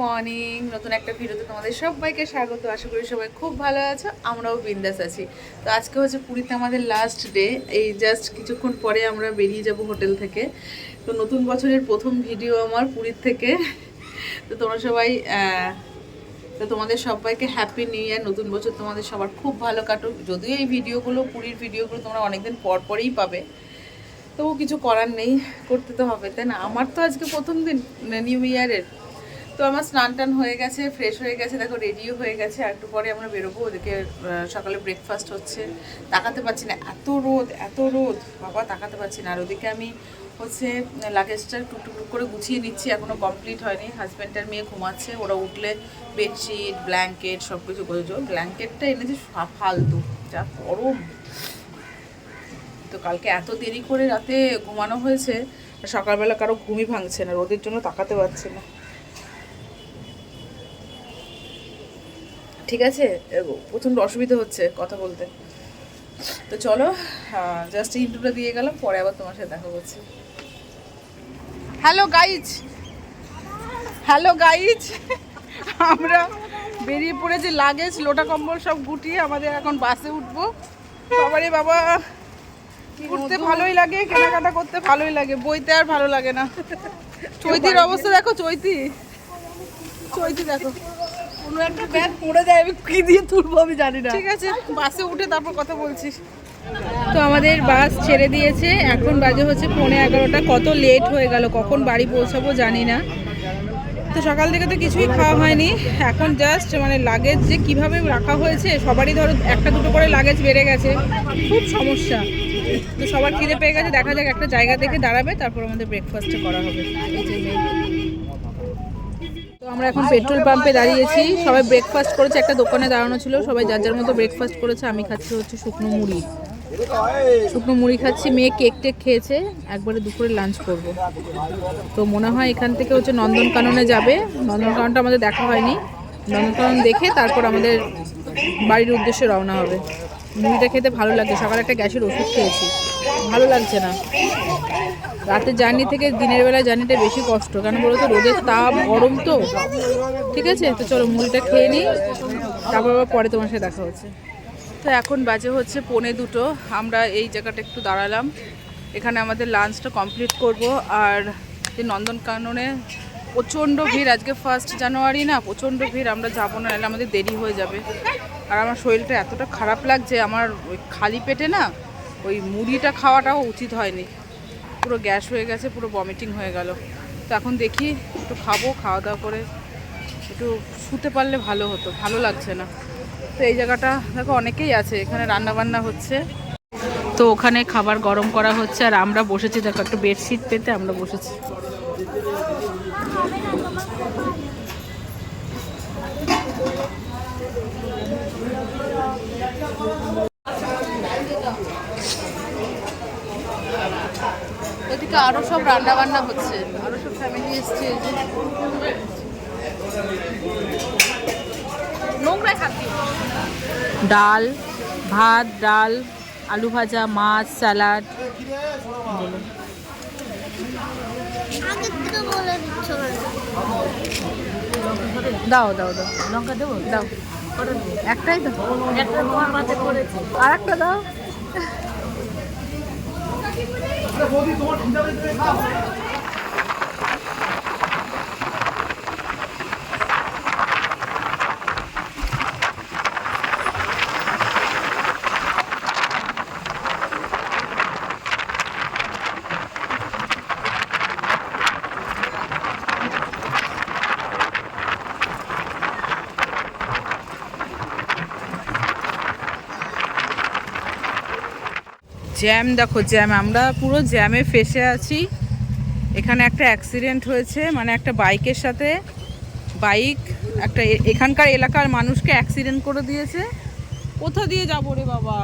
Morning, নতুন একটা ভিডিওতে তোমাদের সবাইকে স্বাগত। আশা করি সবাই খুব ভালো আছো, আমরাও বিন্দাস আছি। তো আজকে হচ্ছে পুরীতে আমাদের লাস্ট ডে এই জাস্ট কিছুক্ষণ পরে আমরা বেরিয়ে যাব হোটেল থেকে। তো নতুন বছরের প্রথম ভিডিও আমার পুরীর থেকে। তো তোমরা সবাই তো তোমাদের সবাইকে হ্যাপি নিউ ইয়ার নতুন বছর তোমাদের সবার খুব ভালো কাটুক। যদিও এই ভিডিওগুলো, পুরীর ভিডিওগুলো তোমরা অনেকদিন পর পরেই পাবে। তবু কিছু করার নেই, করতে তো হবে। তাই না? আমার তো আজকে প্রথম দিন নিউ ইয়ারের তো আমার স্নান টান হয়ে গেছে ফ্রেশ হয়ে গেছে দেখো রেডিও হয়ে গেছে। আর একটু পরে আমরা বেরোবো আহ, সকালে ব্রেকফাস্ট হচ্ছে। তাকাতে পারছি না এত রোদ এত রোদ। বাবা তাকাতে পারছি না। আর ওদিকে আমি হচ্ছে লাগেজটা টুকটুক টুক করে গুছিয়ে নিচ্ছি এখনও কমপ্লিট হয়নি। হাজব্যান্ড আর মেয়ে ঘুমাচ্ছে ওরা উঠলে বেডশিট ব্ল্যাঙ্কেট সব কিছু করেছ ব্ল্যাঙ্কেটটা এনেছে ফালতু যা গরম। তো কালকে এত দেরি করে রাতে ঘুমানো হয়েছে সকালবেলা কারও ঘুমই ভাঙছে না রোদের জন্য তাকাতে পারছে না। ঠিক আছে? প্রচণ্ড অসুবিধা হচ্ছে কথা বলতে। তো চলো জাস্ট ইন্টুটা দিয়ে গেলাম পরে আবার তোমার সাথে দেখা করছি হ্যালো গাইজ হ্যালো গাইজ আমরা বেরিয়ে পড়ে যে লাগেজ লোটা কম্বল সব গুটিয়ে আমাদের এখন বাসে উঠবো। বাবারে বাবা ঘুরতে ভালোই লাগে কেনাকাটা করতে ভালোই লাগে বইতে আর ভালো লাগে না। চৈতির অবস্থা দেখো চৈতি। চৈতি দেখো। কোনো একটা ব্যাগ পড়ে যায়, আমি কি দিয়ে তুলবো আমি জানি না। ঠিক আছে বাসে উঠে তারপর কথা বলছিস। তো আমাদের বাস ছেড়ে দিয়েছে, এখন বাজে হচ্ছে পৌনে এগারোটা, কত লেট হয়ে গেল, কখন বাড়ি পৌঁছাবো জানি না। তো সকাল থেকে তো কিছুই খাওয়া হয়নি, এখন জাস্ট মানে লাগেজ যে কীভাবে রাখা হয়েছে, সবারই ধরো একটা দুটো করে লাগেজ বেড়ে গেছে, খুব সমস্যা। তো সবার খিদে পেয়ে গেছে, দেখা যাক একটা জায়গা দেখে দাঁড়াবে, তারপর আমাদের ব্রেকফাস্টটা করা হবে। আমরা এখন পেট্রোল পাম্পে দাঁড়িয়েছি। সবাই ব্রেকফাস্ট করেছে, একটা দোকানে দাঁড়ানো ছিল। সবাই যার যার মতো ব্রেকফাস্ট করেছে, আমি খাচ্ছি হচ্ছে শুকনো মুড়ি। শুকনো মুড়ি খাচ্ছি, মেয়ে কেক টেক খেয়েছে, একবারে দুপুরে লাঞ্চ করব। তো মনে হয় এখান থেকে হচ্ছে নন্দনকাননে যাবে। নন্দনকাননটা আমাদের দেখা হয়নি। নন্দনকানন দেখে তারপর আমাদের বাড়ির উদ্দেশ্যে রওনা হবে। মুড়িটা খেতে ভালো লাগে সকালে একটা গ্যাসের ওষুধ খেয়েছি। ভালো লাগছে না। রাতের জার্নি থেকে দিনের বেলা জার্নিটা বেশি কষ্ট। কেন বলো তো? রোদের তাপ গরম তো। ঠিক আছে? তো চলো মুড়িটা খেয়ে নিই। তারপর আবার পরে তোমার সাথে দেখা হচ্ছে। তো এখন বাজে হচ্ছে পৌনে দুটো। আমরা এই জায়গাটা একটু দাঁড়ালাম। এখানে আমাদের লাঞ্চটা কমপ্লিট করব। আর যে নন্দনকাননে প্রচণ্ড ভিড়, আজকে ফার্স্ট জানুয়ারি না, প্রচণ্ড ভিড়। আমরা যাব না, নাহলে আমাদের দেরি হয়ে যাবে। আর আমার শরীরটা এতটা খারাপ লাগছে, আমার ওই খালি পেটে না, ওই মুড়িটা খাওয়াটাও উচিত হয়নি। পুরো গ্যাস হয়ে গেছে, পুরো ভমিটিং হয়ে গেল। তো এখন দেখি, একটু খাব, খাওয়া দাওয়া করে একটু শুতে পারলে ভালো হতো, ভালো লাগছে না। তো এই জায়গাটা, দেখো অনেকেই আছে, এখানে রান্না বান্না হচ্ছে। তো ওখানে খাবার গরম করা হচ্ছে, আর আমরা বসেছি, দেখো একটু বেডশিট পেতে, আমরা বসেছি। এদিকে আরও সব রান্না বান্না হচ্ছে আরও সব ফ্যামিলি এসছে ডাল ভাত ডাল আলু ভাজা মাছ স্যালাড। দাও দাও দাও। লঙ্কা দেবো? দাও। একটাই তো। একটা তোমার মাঝে করেছি আর একটা দাও জ্যাম, দেখো জ্যাম, আমরা পুরো জ্যামে ফেসে আছি। এখানে একটা অ্যাক্সিডেন্ট হয়েছে মানে একটা বাইকের সাথে। বাইক একটা এখানকার এলাকার মানুষকে অ্যাক্সিডেন্ট করে দিয়েছে। কোথা দিয়ে যাব রে বাবা?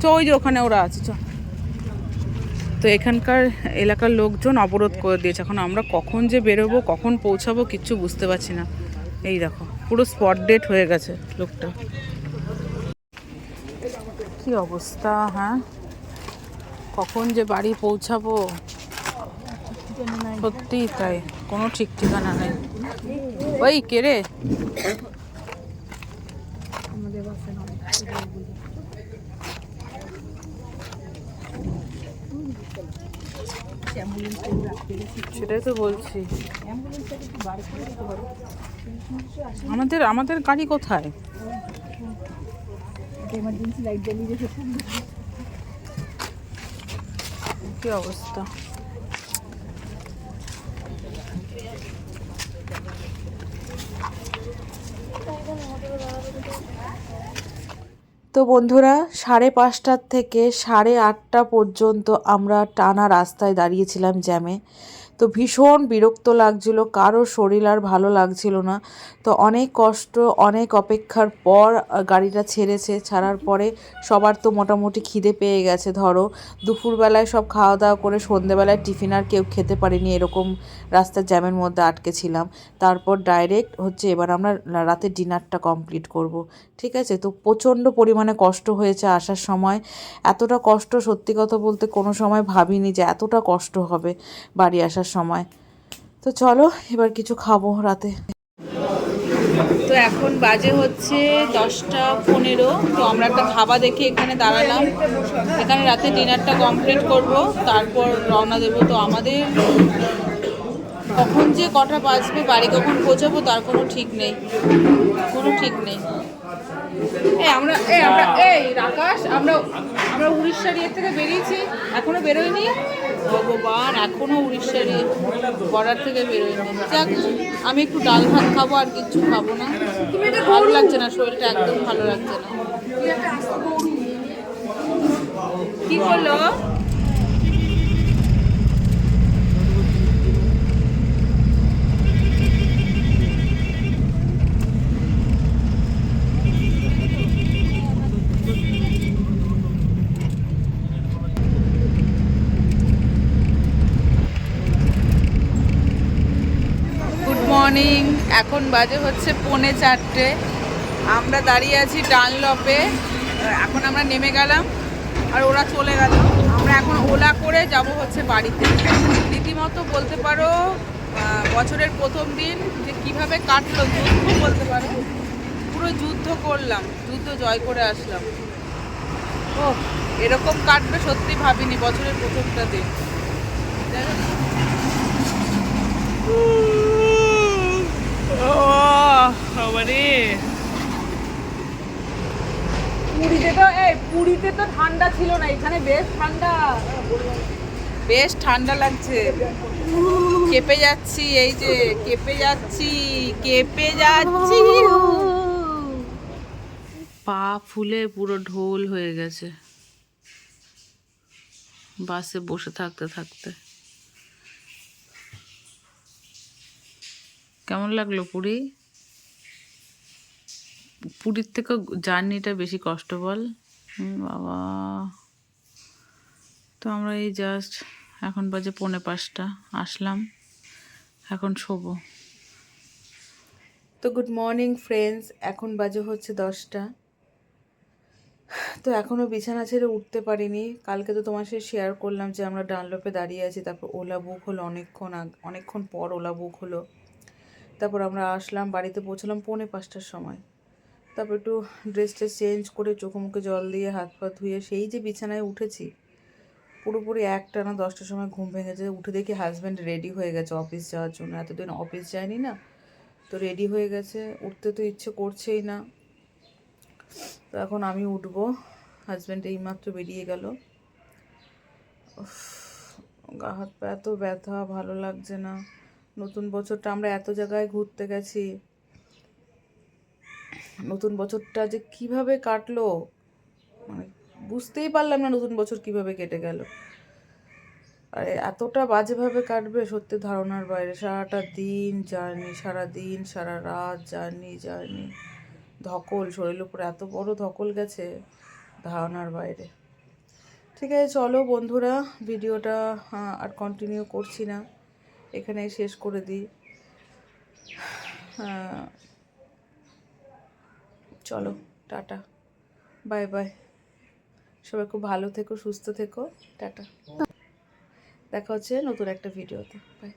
চ ওই যে ওখানে ওরা আছে, চ। তো এখানকার এলাকার লোকজন অবরোধ করে দিয়েছে। এখন আমরা কখন যে বেরোবো, কখন পৌঁছাবো, কিচ্ছু বুঝতে পারছি না। এই দেখো, পুরো স্পট ডেট হয়ে গেছে লোকটা। কি অবস্থা হ্যাঁ? কখন যে বাড়ি পৌঁছাবো? সত্যিই তাই, কোনো ঠিক ঠিকানা নেই। ওই, কে রে? সেটাই তো বলছি। আমাদের আমাদের গাড়ি কোথায়? কি অবস্থা? তো বন্ধুরা সাড়ে পাঁচটার থেকে সাড়ে আটটা পর্যন্ত আমরা টানা রাস্তায় দাঁড়িয়েছিলাম জ্যামে। তো ভীষণ বিরক্ত লাগছিল কারও শরীর আর ভালো লাগছিল না। তো অনেক কষ্ট, অনেক অপেক্ষার পর গাড়িটা ছেড়েছে, ছাড়ার পরে সবার তো মোটামুটি খিদে পেয়ে গেছে, ধরো। দুপুরবেলায় সব খাওয়া দাওয়া করে সন্ধেবেলায় টিফিন আর কেউ খেতে পারিনি, এরকম রাস্তার জ্যামের মধ্যে আটকে ছিলাম। তারপর ডাইরেক্ট হচ্ছে এবার আমরা রাতে ডিনারটা কমপ্লিট করব, ঠিক আছে? তো প্রচণ্ড পরিমাণে কষ্ট হয়েছে আসার সময়। এতটা কষ্ট সত্যি কথা বলতে কোনো সময় ভাবিনি যে এতটা কষ্ট হবে বাড়ি আসার সময়। তো চলো, এবার কিছু খাব রাতে। তো এখন বাজে হচ্ছে দশটা পনেরো। তো আমরা একটা ধাবা দেখে এখানে দাঁড়ালাম। এখানে রাতে ডিনারটা কমপ্লিট করব, তারপর রওনা দেবো। তো আমাদের কখন যে কটা বাজবে, বাড়ি কখন পৌঁছাবো, তার কোনো ঠিক নেই। কোনো ঠিক নেই। এই আমরা এই আমরা এই আমরা আমরা উড়িষ্যার ইয়ে থেকে বেরিয়েছি, এখনও বেরোয়নি ভগবান এখনও উড়িষ্যার বর্ডার থেকে বেরোয়নি যাক আমি একটু ডাল ভাত খাব আর কিচ্ছু খাব না। ভালো লাগছে না শরীরটা একদম ভালো লাগছে না। কি করল এখন বাজে হচ্ছে পৌনে চারটে। আমরা দাঁড়িয়ে আছি ডানলপে। এখন আমরা নেমে গেলাম আর ওরা চলে গেল। আমরা এখন ওলা করে যাব হচ্ছে বাড়িতে। রীতিমতো বলতে পারো বছরের প্রথম দিন যে কীভাবে কাটলো, যুদ্ধ বলতে পারো। পুরো যুদ্ধ করলাম, যুদ্ধ জয় করে আসলাম। ও এরকম কাটবে সত্যি ভাবিনি বছরের প্রথমটা দিন। পুরীতে তো, এই পুরীতে তো ঠান্ডা ছিল না, এখানে বেশ ঠান্ডা। বেশ ঠান্ডা লাগছে। কেঁপে যাচ্ছি, এই যে কেঁপে যাচ্ছি কেঁপে যাচ্ছি। পা ফুলে পুরো ঢোল হয়ে গেছে। বাসে বসে থাকতে থাকতে। কেমন লাগল পুরী? পুরীর থেকে জার্নিটা বেশি কষ্ট বল বাবা। তো আমরা এই জাস্ট এখন বাজে পৌনে পাঁচটা, আসলাম। এখন শোবো। তো গুড মর্নিং ফ্রেন্ডস এখন বাজে হচ্ছে দশটা। তো এখনও বিছানা ছেড়ে উঠতে পারিনি। কালকে তো তোমার সাথে শেয়ার করলাম যে আমরা ডানলোপে দাঁড়িয়ে আছি, তারপর ওলা বুক হলো অনেকক্ষণ অনেকক্ষণ পর ওলা বুক হলো। তারপর আমরা আসলাম, বাড়িতে পৌঁছলাম পৌনে পাঁচটার সময়। তারপর একটু ড্রেস ট্রেস চেঞ্জ করে চোখে মুখে জল দিয়ে, হাত পা ধুয়ে সেই যে বিছানায় উঠেছি, পুরোপুরি একটা না দশটার সময় ঘুম ভেঙেছে। উঠে দেখি হাজব্যান্ড রেডি হয়ে গেছে অফিস যাওয়ার জন্য। এতদিন অফিস যায়নি না, তো রেডি হয়ে গেছে। উঠতে তো ইচ্ছে করছেই না। তো এখন আমি উঠব। হাজব্যান্ড এইমাত্র বেরিয়ে গেল। গা হাত পা এত ব্যথা, ভালো লাগছে না। নতুন বছরটা আমরা এত জায়গায় ঘুরতে গেছি। নতুন বছরটা যে কীভাবে কাটলো মানে বুঝতেই পারলাম না নতুন বছর কীভাবে কেটে গেল। আর, এতটা বাজেভাবে কাটবে সত্যি ধারণার বাইরে। সারাটা দিন জার্নি, সারা দিন, সারা রাত জার্নি জার্নি। ধকল, শরীরের উপরে এত বড় ধকল গেছে ধারণার বাইরে। ঠিক আছে, চলো বন্ধুরা, ভিডিওটা আর কন্টিনিউ করছি না। এখানেই শেষ করে দিই। চলো, টাটা। Bye bye. সবাই খুব ভালো থেকো, সুস্থ থেকো। টাটা। দেখা হচ্ছে নতুন একটা ভিডিওতে। বাই।